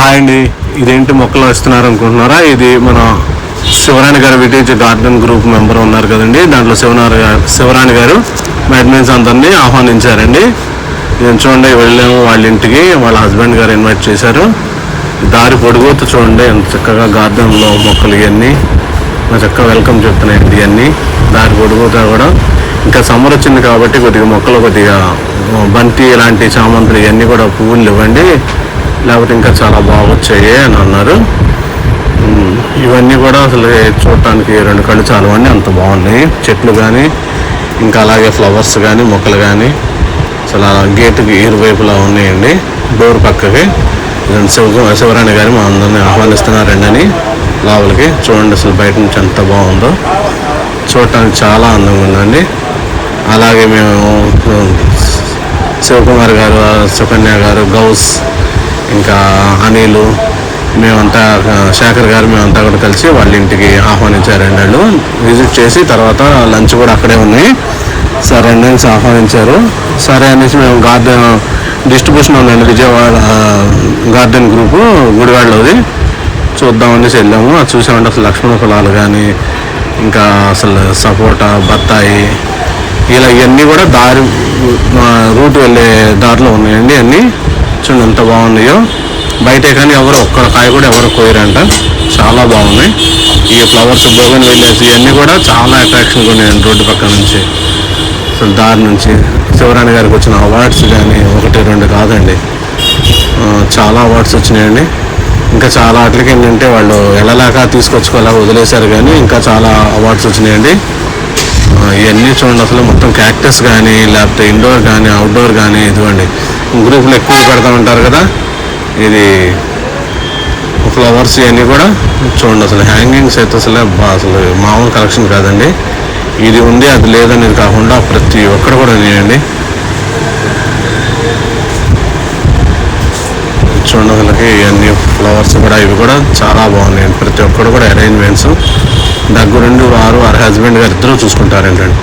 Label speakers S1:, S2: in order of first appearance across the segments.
S1: Hi అండి. ఇదేంటి మొక్కలు వేస్తున్నారు అనుకుంటున్నారా? ఇది మన శివరాణి గారు విటేజ్ గార్డెన్ గ్రూప్ మెంబర్ ఉన్నారు కదండి. దాంట్లో శివనారాయణ గారు శివరాణి గారు మెడ్మెన్స్ అందరినీ ఆహ్వానించారండి. నేను చూడండి వెళ్ళాము వాళ్ళ ఇంటికి వాళ్ళ హస్బెండ్ గారు ఇన్వైట్ చేశారు. దారి పొడుగుతూ చూడండి ఎంత చక్కగా గార్డెన్లో మొక్కలు ఇవన్నీ. నా చక్కగా వెల్కమ్ చెప్తున్నాయండి ఇవన్నీ. దారి పొడుగుతా కూడా. ఇంకా సమ్మర్ వచ్చింది కాబట్టి కొద్దిగా మొక్కలు కొద్దిగా బంతి ఇలాంటి చామంతులు ఇవన్నీ కూడా పువ్వులు ఇవ్వండి. లేకపోతే ఇంకా చాలా బాగా వచ్చాయి అని అన్నారు. ఇవన్నీ కూడా అసలు చూడటానికి రెండు కళ్ళు చాలు అంత బాగున్నాయి. చెట్లు కానీ ఇంకా అలాగే ఫ్లవర్స్ కానీ మొక్కలు కానీ అసలు గేటుకి ఇరువైపులా ఉన్నాయండి. డోర్ పక్కకి. శివ శివరాణి గారు మా అందరిని ఆహ్వానిస్తున్నారండి అని లోపలికి చూడండి అసలు బయట నుంచి ఎంత బాగుందో. చూడటానికి చాలా అందంగా ఉందండి. అలాగే మేము శివకుమార్ గారు సుకన్య గారు గౌస్ ఇంకా అనిలు మేమంతా శేఖర్ గారు మేమంతా కూడా కలిసి వాళ్ళ ఇంటికి ఆహ్వానించారండి వాళ్ళు. విజిట్ చేసి తర్వాత లంచ్ కూడా అక్కడే ఉన్నాయి. సరే అండి అని ఆహ్వానించారు. సరే అనేసి మేము గార్డెన్ డిస్ట్రిబ్యూషన్ ఉందండి విజయవాడ గార్డెన్ గ్రూపు గుడివాడలోది. చూద్దామనేసి వెళ్ళాము. అది చూసామంటే అసలు లక్ష్మణ ఫలాలు కానీ ఇంకా అసలు సపోటా బత్తాయి ఇలా ఇవన్నీ కూడా దారి రూట్ వెళ్ళే దారిలో ఉన్నాయండి అన్నీ. చూడండి ఎంత బాగున్నాయో బయటే కానీ ఎవరు ఒక్క కాయ కూడా ఎవరు కోయరంట. చాలా బాగున్నాయి ఈ ఫ్లవర్స్ బోగన్ వెళ్ళేసి ఇవన్నీ కూడా చాలా అట్రాక్షన్గా ఉన్నాయండి రోడ్డు పక్క నుంచి. అసలు దారి నుంచి శివరాణి గారికి వచ్చిన అవార్డ్స్ కానీ ఒకటి రెండు కాదండి. చాలా అవార్డ్స్ వచ్చినాయండి. ఇంకా చాలా వాటికి ఏంటంటే వాళ్ళు వెళ్ళలేక తీసుకొచ్చుకోలేక వదిలేశారు కానీ ఇంకా చాలా అవార్డ్స్ వచ్చినాయండి. ఇవన్నీ చూడండి అసలు మొత్తం క్యాక్టస్ కానీ లేకపోతే ఇండోర్ కానీ అవుట్డోర్ కానీ ఇదిగోండి. గ్రూపులు ఎక్కువ పెడతా ఉంటారు కదా. ఇది ఫ్లవర్స్ ఇవన్నీ కూడా చూడండి అసలు హ్యాంగింగ్స్ అయితే అసలు అసలు మామూలు కలెక్షన్ కాదండి. ఇది ఉంది అది లేదనేది కాకుండా ప్రతి ఒక్కరు కూడా ఉన్నాయండి చూడండి అసలుకి ఇవన్నీ ఫ్లవర్స్ కూడా ఇవి కూడా చాలా బాగున్నాయండి ప్రతి ఒక్కరు కూడా అరేంజ్మెంట్స్ దగ్గరుండి వారు వారి హస్బెండ్ గారు ఇద్దరు చూసుకుంటారేంటండి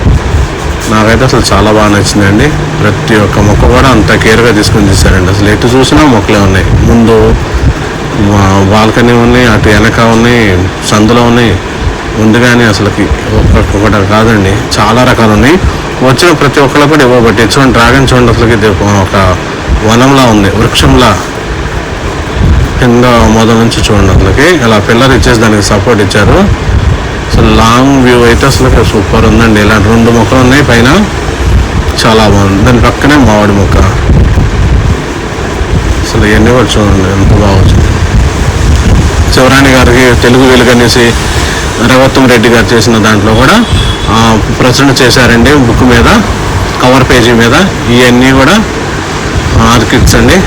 S1: నాకైతే అసలు చాలా బాగా నచ్చిందండి. ప్రతి ఒక్క మొక్క కూడా అంత కేర్గా తీసుకొని తీశారండి. అసలు ఎటు చూసినా మొక్కలే ఉన్నాయి. ముందు బాల్కనీ ఉన్నాయి అటు వెనక ఉన్నాయి సందులో ఉన్నాయి. ముందుగానే అసలుకి ఒక్కొక్కటి కాదండి. చాలా రకాలు ఉన్నాయి. వచ్చిన ప్రతి ఒక్కళ్ళు కూడా ఇవ్వబట్టి చూడండి డ్రాగన్ చూడండి అసలుకి ఇది ఒక వనంలా ఉంది వృక్షంలా. కింద మొదల నుంచి చూడండి అసలుకి. ఇలా పిల్లర్ ఇచ్చేసి దానికి సపోర్ట్ ఇచ్చారు. అసలు లాంగ్ వ్యూ అయితే అసలు సూపర్ ఉందండి. ఇలాంటి రెండు మొక్కలు ఉన్నాయి. పైన చాలా బాగుంది. దాని పక్కనే మామిడి మొక్క. అసలు ఇవన్నీ కూడా చూడండి ఎంత బాగా వచ్చింది. శివరాణి గారికి తెలుగు వెలుగు అనేసి రఘోత్తం రెడ్డి గారు చేసిన దాంట్లో కూడా ప్రచురణ చేశారండి బుక్ మీద కవర్ పేజీ మీద. ఇవన్నీ కూడా ఆర్కిడ్స్ అండి.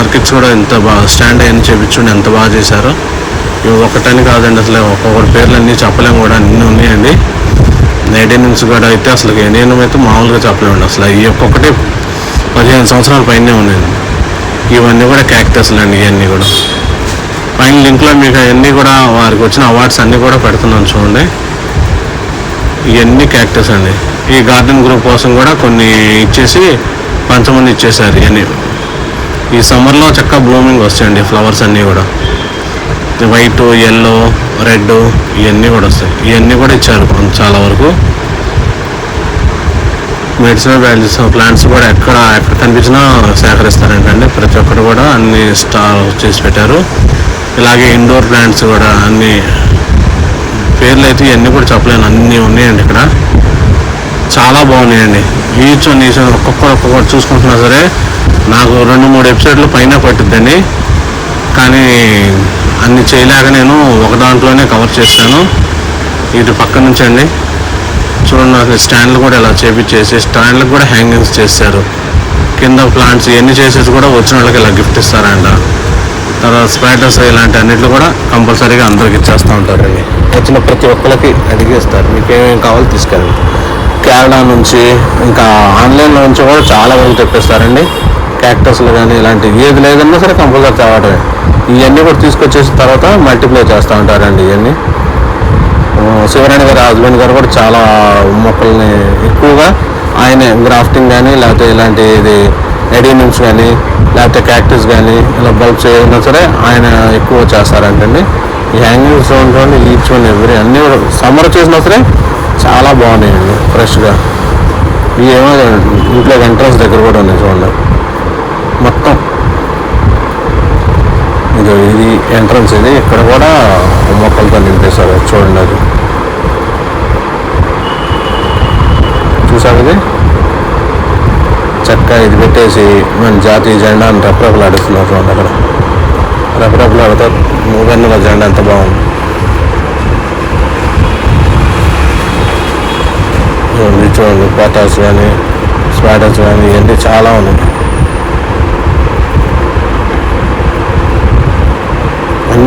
S1: ఆర్కిడ్స్ కూడా ఎంత బాగా స్టాండ్ అయ్యని చేపించుండి ఎంత బాగా చేశారో. ఇవి ఒకటని కాదండి అసలు ఒక్కొక్కటి పేర్లు అన్నీ చెప్పలేము కూడా అన్నీ ఉన్నాయండి. నైడెనిమ్స్ కూడా అయితే అసలు నేను అయితే మామూలుగా చెప్పలేమండి. అసలు ఈ ఒక్కొక్కటి పదిహేను సంవత్సరాల పైనే ఉన్నాయండి. ఇవన్నీ కూడా క్యాక్టస్లు అండి ఇవన్నీ కూడా. పైన లింక్లో మీకు అవన్నీ కూడా వారికి వచ్చిన అవార్డ్స్ అన్నీ కూడా పెడుతున్నాను చూడండి. ఇవన్నీ క్యాక్టస్ అండి. ఈ గార్డెన్ గ్రూప్ కోసం కూడా కొన్ని ఇచ్చేసి పంచమంది ఇచ్చేసారు ఇవన్నీ. ఈ సమ్మర్లో చక్కగా బ్లూమింగ్ వస్తాయండి ఫ్లవర్స్ అన్నీ కూడా. వైట్ ఎల్లో రెడ్ ఇవన్నీ కూడా వస్తాయి. ఇవన్నీ కూడా ఇచ్చారు చాలా వరకు. మెడిసినల్ వాల్యూస్ ప్లాంట్స్ కూడా ఎక్కడ ఎక్కడ కనిపించినా సేకరిస్తారంటండి. ప్రతి ఒక్కరు కూడా అన్ని స్టార్ చేసి పెట్టారు. ఇలాగే ఇండోర్ ప్లాంట్స్ కూడా అన్ని పేర్లు అయితే ఇవన్నీ కూడా చెప్పలేను. అన్నీ ఉన్నాయండి ఇక్కడ. చాలా బాగున్నాయండి. ఈచ్ వన్ ఈచ్ ఒక్కొక్కరు ఒక్కొక్కటి చూసుకుంటున్నా సరే నాకు రెండు మూడు ఎపిసోడ్లు పైన పట్టుద్దండి. కానీ అన్ని చేయలేక నేను ఒక దాంట్లోనే కవర్ చేస్తాను. ఇటు పక్క నుంచి అండి. చూడండి నాకు స్టాండ్లు కూడా ఇలా చేపించేసి స్టాండ్లకు కూడా హ్యాంగింగ్స్ చేశారు. కింద ప్లాంట్స్ ఇవన్నీ చేసేసి కూడా వచ్చిన వాళ్ళకి ఇలా గిఫ్ట్ ఇస్తారంట. తర్వాత స్పైడర్స్ ఇలాంటి అన్నిట్లు కూడా కంపల్సరీగా అందరికి ఇచ్చేస్తూ ఉంటారండి వచ్చిన ప్రతి ఒక్కరికి అడిగేస్తారు మీకు ఏమేమి కావాలో తీసుకెళ్ళండి. కేరళ నుంచి ఇంకా ఆన్లైన్లో నుంచి కూడా చాలా వరకు తెప్పిస్తారండి. క్యాక్టస్లు కానీ ఇలాంటి ఏది లేదన్నా సరే కంపల్సరీ తేవడమే. ఇవన్నీ కూడా తీసుకొచ్చేసిన తర్వాత మల్టిప్లై చేస్తూ ఉంటారండి ఇవన్నీ శివరాణి గారి హస్బెండ్ గారు కూడా చాలా మొక్కల్ని ఎక్కువగా ఆయనే గ్రాఫ్టింగ్ కానీ లేకపోతే ఇలాంటి ఇది ఎడీనిమ్స్ కానీ లేకపోతే క్యాక్టస్ కానీ ఇలా బల్బ్స్ ఏమైనా సరే ఆయన ఎక్కువ చేస్తారంటండి. ఈ హ్యాంగింగ్స్ చూడండి ఈచ్ వన్ ఎవ్రీ అన్నీ కూడా సమ్మర్ చేసినా సరే చాలా బాగున్నాయండి ఫ్రెష్గా ఇవి ఏమో ఇంట్లో ఎంట్రన్స్ దగ్గర కూడా ఉన్నాయి చూడండి. మొత్తం ఇది ఇది ఎంట్రన్స్ ఇది. ఇక్కడ కూడా మొక్కలతో నింపేశారు. చూడండి అది. చూసారు ఇది చక్కగా ఇది పెట్టేసి మన జాతీయ జెండా అని రెపరెపలు ఆడుతున్నారు చూడండి అక్కడ. రెపరెపలు ఆడుతారు వెన్నెల జెండా ఎంత బాగుంది. చూడండి చూడండి పోటాస్ కానీ స్వేటర్స్ కానీ ఇవన్నీ చాలా ఉన్నాయి.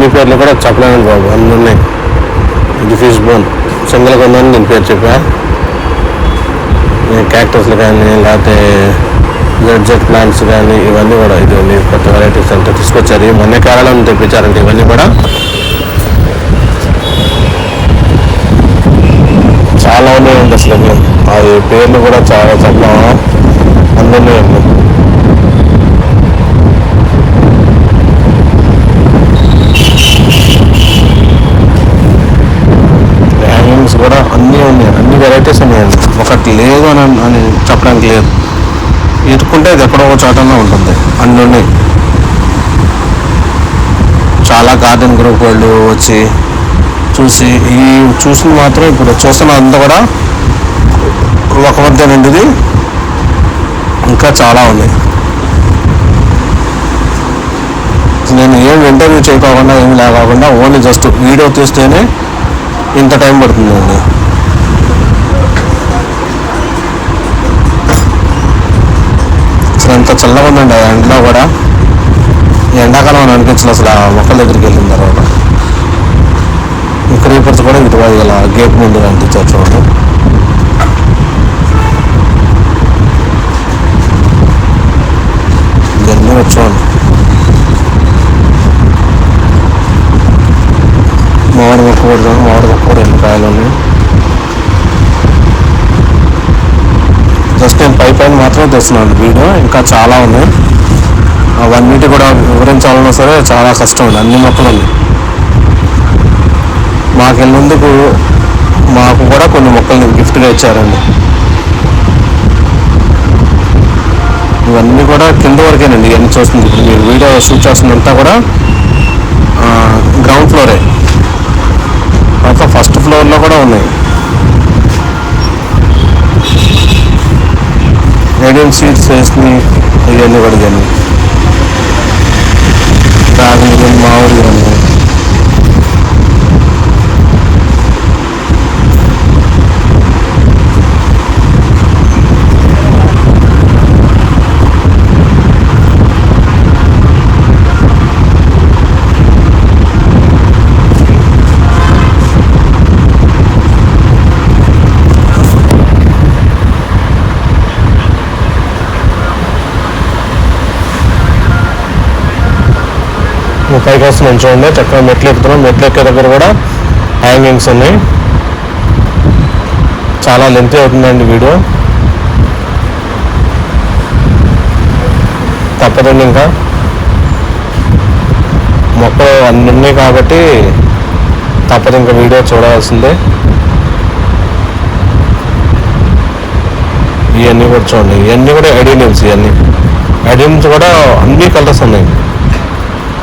S1: అన్ని పేర్లు కూడా చెప్పలేను బాబు అన్ని ఉన్నాయి ఇది ఫిష్ బోన్ సింగల్ కొందని నేను పేరు చెప్పా. క్యాక్టస్లు కానీ లేకపోతే జెడ్ జెడ్ ప్లాంట్స్ కానీ ఇవన్నీ కూడా ఇది కొత్త వెరైటీస్ అంతా తీసుకొచ్చారు. మొన్న కేరళ తెప్పించారండి ఇవన్నీ కూడా. చాలా ఉన్నాయండి అసలు. అది పేర్లు కూడా చాలా చెప్పాము అందరినీ వెరైటీస్ ఉన్నాయండి ఒకటి లేదు అని అని చెప్పడానికి లేదు. ఇటుకుంటే ఇది ఎక్కడో ఒక చోటనే ఉంటుంది. అన్ని ఉన్నాయి చాలా గార్డెన్ గ్రూప్ వాళ్ళు వచ్చి చూసి ఈ చూసిన మాత్రం ఇప్పుడు చూస్తున్న అంతా కూడా ఒక వద్ద నిండిది. ఇంకా చాలా ఉన్నాయి నేను ఏం ఇంటర్వ్యూ చేయకోకుండా ఏమి లేకుండా ఓన్లీ జస్ట్ వీడియో తీస్తేనే ఇంత టైం పడుతుందండి. అసలు ఎంత చల్లగా ఉందండి ఆ ఎండలో కూడా. ఈ ఎండాకాలం అని అనిపించలేదు అసలు ఆ మొక్కల దగ్గరికి వెళ్ళిన తర్వాత. ఇక్కడ క్రీపర్స్ కూడా ఇటు ఇలా గేట్ ముందు అంటించారు చూడండి. ఇవన్నీ వచ్చాను మామిడి మొక్క కూడా మామిడి మొక్క కూడా ఎన్ని కాయలు ఉన్నాయి. జస్ట్ నేను పై పైన మాత్రమే తెస్తున్నాను వీడియో. ఇంకా చాలా ఉన్నాయి. అవన్నిటి కూడా వివరించాలన్నా సరే చాలా కష్టం ఉంది అన్ని మొక్కలు ఉన్నాయి. మాకు వెళ్ళినందుకు మాకు కూడా కొన్ని మొక్కల్ని గిఫ్ట్గా ఇచ్చారండి. ఇవన్నీ కూడా కింద వరకేనండి. ఇవన్నీ చూస్తుంది ఇప్పుడు మీరు వీడియో షూట్ చేస్తుందంతా కూడా గ్రౌండ్ ఫ్లోరే తర్వాత ఫస్ట్ ఫ్లోర్లో కూడా ఉన్నాయి. రేడియం సీడ్స్ వేసుకుని ఇవన్నీ కూడా కానీ డ్రాగన్ కానీ మామిడి కానీ పైకి వస్తున్నాం చూడండి. చక్కగా మెట్లు ఎక్కుతున్నాం మెట్లు ఎక్కే దగ్గర కూడా హ్యాంగింగ్స్ ఉన్నాయి. చాలా లెంత్ అవుతుందండి వీడియో. తప్పదండి ఇంకా. మొక్కలు అన్ని ఉన్నాయి కాబట్టి తప్పదు ఇంకా వీడియో చూడాల్సిందే. ఇవన్నీ కూడా చూడండి. ఇవన్నీ కూడా ఎడీనియమ్స్ ఇవన్నీ ఎడీనియమ్స్ కూడా అన్ని కలర్స్ ఉన్నాయి.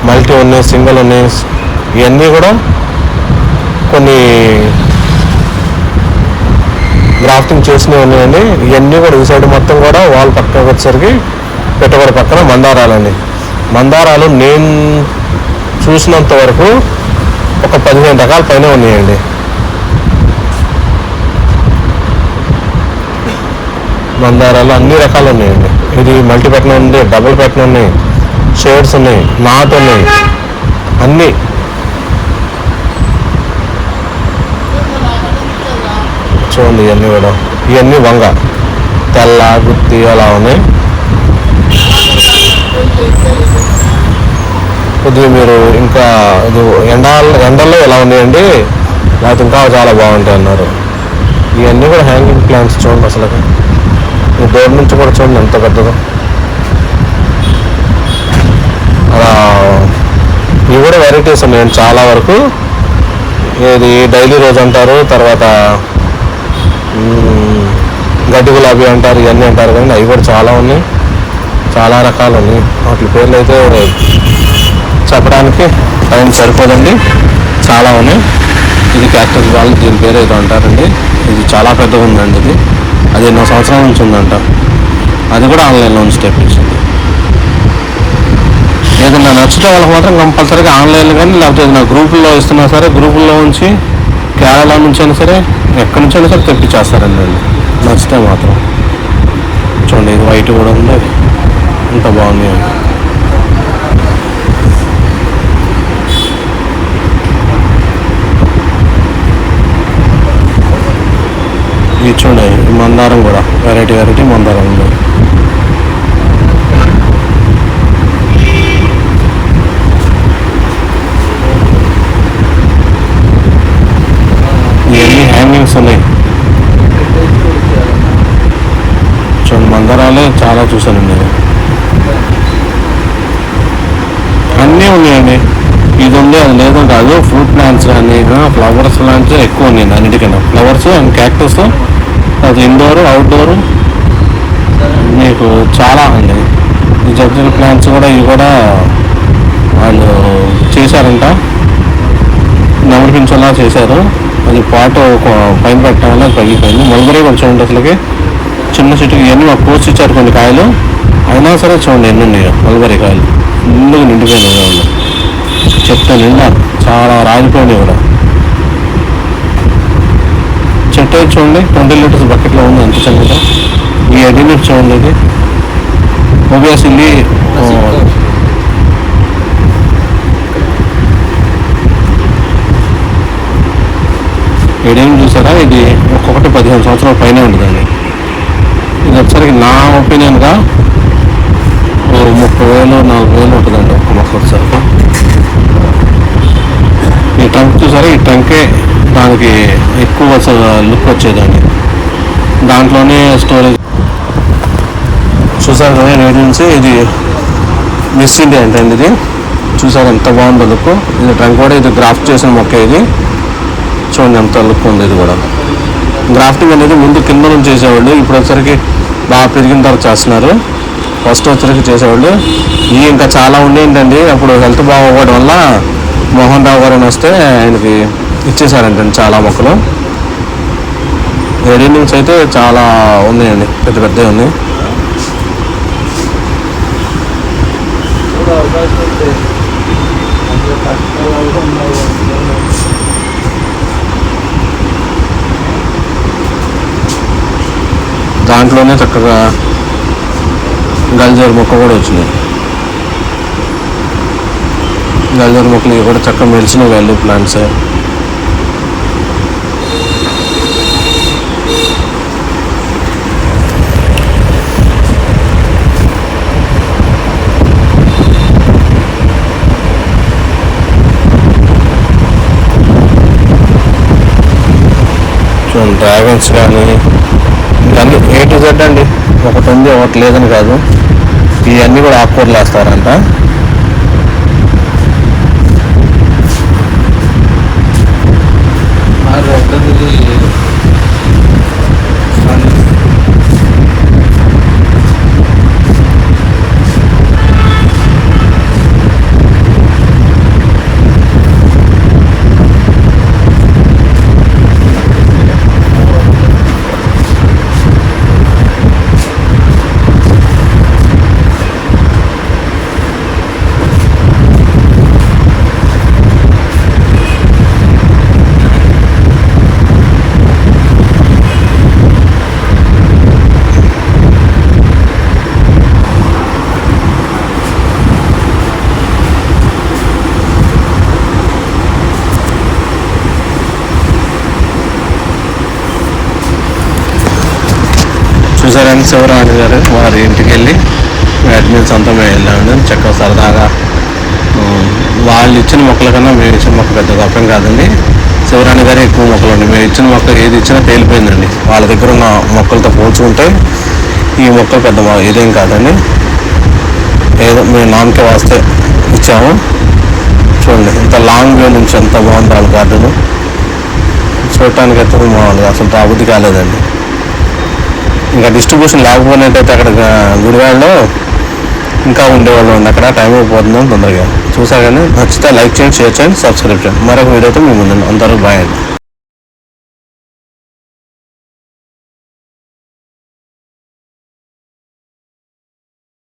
S1: మల్టీ ఉన్నాయి సింగిల్ ఉన్నాయి ఇవన్నీ కూడా కొన్ని గ్రాఫ్టింగ్ చేసినవి ఉన్నాయండి. ఇవన్నీ కూడా ఈ సైడ్ మొత్తం కూడా వాల్ పక్కన వచ్చేసరికి పెట్టుబడి పక్కన మందారాలండి. మందారాలు నేను చూసినంత వరకు ఒక పదిహేను రకాల పైన ఉన్నాయండి. మందారాలు అన్ని రకాలు ఉన్నాయండి. ఇది మల్టీ పెట్టిన ఉంది డబుల్ పెట్టిన ఉన్నాయి షేడ్స్ ఉన్నాయి నాట్ ఉన్నాయి అన్నీ. చూడండి ఇవన్నీ కూడా. ఇవన్నీ వంగ. తెల్ల గుత్తి అలా ఉన్నాయి. కొద్దిగా మీరు ఇంకా ఇది ఎండ ఎండల్లో ఎలా ఉన్నాయండి? లేకపోతే ఇంకా చాలా బాగుంటాయి అన్నారు. ఇవన్నీ కూడా హ్యాంగింగ్ ప్లాంట్స్ చూడండి అసలు ఈ డోర్ నుంచి కూడా చూడండి ఎంత పెద్దదో అలా ఇవి కూడా వెరైటీస్ ఉన్నాయండి చాలా వరకు. ఇది డైలీ రోజ్ అంటారు తర్వాత గడ్డి గులాబీ అంటారు ఇవన్నీ అంటారు కానీ అవి కూడా చాలా ఉన్నాయి. చాలా రకాలు ఉన్నాయి. వాటి పేర్లు అయితే చెప్పడానికి టైం సరిపోదండి. చాలా ఉన్నాయి. ఇది క్యాక్టస్ వాళ్ళు దీని పేరు ఏదో అంటారండి. ఇది చాలా పెద్దగా ఉందండి ఇది. అది ఎన్నో సంవత్సరాల నుంచి ఉందంట. అది కూడా ఆన్లైన్లో నుంచి తెప్పించింది ఏదైనా నచ్చితే వాళ్ళకి మాత్రం కంపల్సరీగా ఆన్లైన్లో కానీ లేకపోతే ఏదైనా గ్రూపుల్లో ఇస్తున్నా సరే గ్రూపుల్లో ఉంచి కేరళ నుంచి అయినా సరే ఎక్కడి నుంచి అయినా సరే తెప్పించేస్తారండి వాళ్ళు. నచ్చితే మాత్రం. చూడండి ఇది వైట్ కూడా ఉంది. ఇంత బాగుంది. అని. ఇది చూడండి మందారం కూడా. వెరైటీ వెరైటీ మందారం ఉంది. ఇవన్నీ హ్యాంగింగ్స్ ఉన్నాయి చూడండి మందరాలే చాలా చూశాను నేను. అన్నీ ఉన్నాయండి. ఇది ఉంది అది లేదు కాదు. ఫ్రూట్ ప్లాంట్స్ కానీ ఫ్లవర్స్ ప్లాంట్స్ ఎక్కువ ఉన్నాయి అన్నిటికన్నా ఫ్లవర్స్ అండ్ క్యాక్టస్ అది ఇండోర్ అవుట్డోర్ మీకు చాలా అండి ఈ జడ్జల్ ప్లాంట్స్ కూడా ఇవి కూడా వాళ్ళు చేశారంట. నెమలి చేశారు. అది పాట ఒక పైన పెట్టడం వల్ల అది పగిలిపోయింది మల్బరీ కూడా చూడండి అసలుకి. చిన్న చెట్టుకి ఇవన్నీ మాకు కోసి ఇచ్చారు కొన్ని కాయలు. అయినా సరే చూడండి ఎన్ని ఉన్నాయో మల్బరీ కాయలు. నిండుగా నిండిపోయినాయి వాళ్ళు. చెట్టు నిండా చాలా రాలిపోయినాయి కూడా. చెట్టు చూడండి? ట్వంటీ లీటర్స్ బకెట్లో ఉంది అంత చిన్నగా ఈ అగ్రిమెంట్ చూడండి ఇది. ఒబియస్ ఇల్లి ఏడేళ్ళు చూసారా? ఇది ఒక్కొక్కటి పదిహేను సంవత్సరాల పైన ఉంటుందండి ఇది వచ్చరికి నా ఒపీనియన్గా ఓ ముప్పై వేలు నాలుగు వేలు ఉంటుందండి ఒక మొక్క వచ్చరికి ఈ ట్రంక్ చూసారా? ఈ ట్రంకే దానికి ఎక్కువ లుక్ వచ్చేదండి. దాంట్లోనే స్టోరేజ్ చూసారు కదా రేడియన్స్ ఇది మిస్ ఇండియా అండి ఇది. చూసారు ఎంత బాగుందో లుక్. ఇది ట్రంక్ కూడా ఇది గ్రాఫ్ట్ చేసిన మొక్క ఇది. చూడండి ఎంత లుక్ ఉంది ఇది కూడా. గ్రాఫ్టింగ్ అనేది ముందు కింద నుంచి చేసేవాళ్ళు ఇప్పుడు వచ్చరికి బాగా పెరిగిన తర్వాత చేస్తున్నారు. ఫస్ట్ వచ్చరికి చేసేవాళ్ళు ఇవి ఇంకా చాలా ఉండేంటండి అప్పుడు హెల్త్ బాగోవడం వల్ల మోహన్ రావు గారు అని వస్తే ఆయనకి ఇచ్చేసారంటండి చాలా మొక్కలు. ఎడినింగ్స్ అయితే చాలా ఉన్నాయండి పెద్ద పెద్దవి ఉన్నాయి.
S2: అవకాశం ఉంది అందులో కష్టంగా ఉన్నాయి
S1: దాంట్లోనే చక్కగా గల్జర్ మొక్క కూడా వచ్చినాయి గల్జర్ మొక్కలు ఇవి కూడా చక్కగా మెలిచిన వాల్యూ ప్లాంట్స్ డ్రాగన్స్ కానీ దానికి ఏ టు జెడ్ అండి. ఒకటి ఉంది ఒకటి లేదని కాదు. ఇవన్నీ కూడా ఆకుకూరలు వేస్తారంట చూసారని శివరాణి గారు వారి ఇంటికి వెళ్ళి అడ్మిన్స్ అంతా మేము చక్కగా సరదాగా వాళ్ళు ఇచ్చిన మొక్కల కన్నా మేము ఇచ్చిన మొక్క పెద్ద తప్పం కాదండి. శివరాణి గారు ఎక్కువ మొక్కలు అండి. మేము ఇచ్చిన మొక్క ఏది ఇచ్చినా తేలిపోయిందండి. వాళ్ళ దగ్గర ఉన్న మొక్కలతో పోల్చుకుంటే ఈ మొక్కలు పెద్ద ఇదేం కాదండి. ఏదో మేము నామకే వాస్తే ఇచ్చాము. చూడండి ఇంత లాంగ్ వే నుంచి ఎంత బాగుంది వాళ్ళ గార్డెను. చూడటానికి అయితే మామూలుగా అసలు రాబుద్ది కాలేదండి. ఇంకా డిస్ట్రిబ్యూషన్ లేకపోయినట్టయితే అక్కడ గుడివాడలో ఇంకా ఉండేవాళ్ళు అక్కడ టైం అయిపోతుంది తొందరగా. చూసారు కానీ నచ్చితే లైక్ చేయండి షేర్ చేయండి సబ్స్క్రైబ్ చేయండి. మరొక వీడియోతో మీ ముందు అంతవరకు బాయ్ అండి.